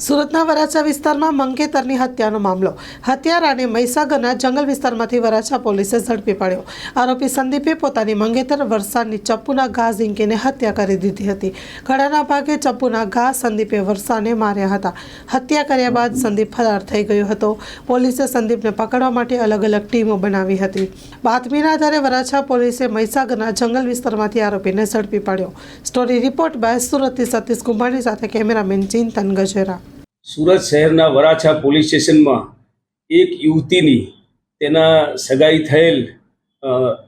સુરતના વરાછા વિસ્તારમાં મંગેતરની હત્યાનો મામલો. હત્યારાને મહીસાગરના જંગલ વિસ્તારમાંથી વરાછા પોલીસે ઝડપી પાડ્યો. આરોપી સંદીપે પોતાની મંગેતર વરસાદની ચપ્પુના ઘા ઝીંકીને હત્યા કરી દીધી હતી. ગળાના ભાગે ચપ્પુના ઘા સંદીપે વરસાને માર્યા હતા. હત્યા કર્યા બાદ સંદીપ ફરાર થઈ ગયો હતો. પોલીસે સંદીપને પકડવા માટે અલગ અલગ ટીમો બનાવી હતી. બાતમીના આધારે વરાછા પોલીસે મહીસાગરના જંગલ વિસ્તારમાંથી આરોપીને ઝડપી પાડ્યો. સ્ટોરી રિપોર્ટ બાય સુરતથી સતીશ કુંભાણી સાથે કેમેરામેન ચિંતન ગજેરા. સુરત શહેરના વરાછા પોલીસ સ્ટેશનમાં એક યુવતીની તેના સગાઈ થયેલ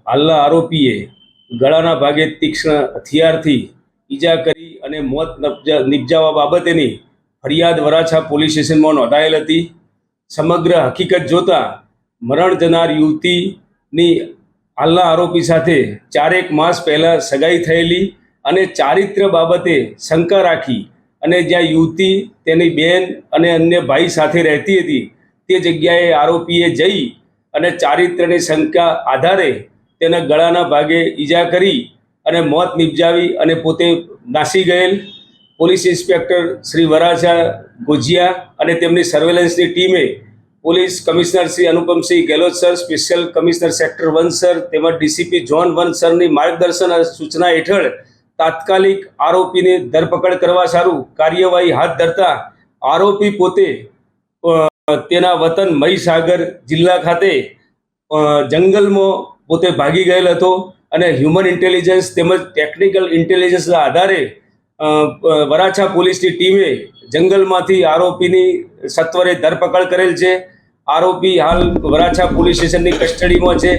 હાલના આરોપીએ ગળાના ભાગે તીક્ષ્ણ હથિયારથી ઈજા કરી અને મોત નિપજાવા બાબતેની ફરિયાદ વરાછા પોલીસ સ્ટેશનમાં નોંધાયેલ હતી. સમગ્ર હકીકત જોતાં મરણ જનાર યુવતીની હાલના આરોપી સાથે ચારેક માસ પહેલાં સગાઈ થયેલી અને ચારિત્ર બાબતે શંકા રાખી અને જ્યાં યુવતી, તેની બેન અને અન્ય ભાઈ સાથે રહેતી હતી, તે જગ્યાએ આરોપીએ જઈ અને ચારિત્રની શંકા આધારે તેના ગળાના ભાગે ઈજા કરી અને મોત નિપજાવી અને પોતે નાસી ગયેલ. પોલીસ ઇન્સ્પેક્ટર શ્રી વરાછા ગોજિયા અને તેમની સર્વેલન્સની ટીમે police commissioner Shri Anupamsinh Gehlot sir, special commissioner sector one sir તેમજ ડીસીપી ઝોન વન સરની માર્ગદર્શન અને સૂચના હેઠળ તાત્કાલિક આરોપીને ધરપકડ કરવા સારું કાર્યવાહી હાથ ધરતા આરોપી પોતે તેના વતન મહીસાગર જિલ્લા ખાતે જંગલમાં પોતે ભાગી ગયેલ હતો અને હ્યુમન ઇન્ટેલિજન્સ તેમજ ટેકનિકલ ઇન્ટેલિજન્સના આધારે વરાછા પોલીસની ટીમે જંગલમાંથી આરોપીની સત્વરે ધરપકડ કરેલ છે. આરોપી હાલ વરાછા પોલીસ સ્ટેશનની કસ્ટડીમાં છે.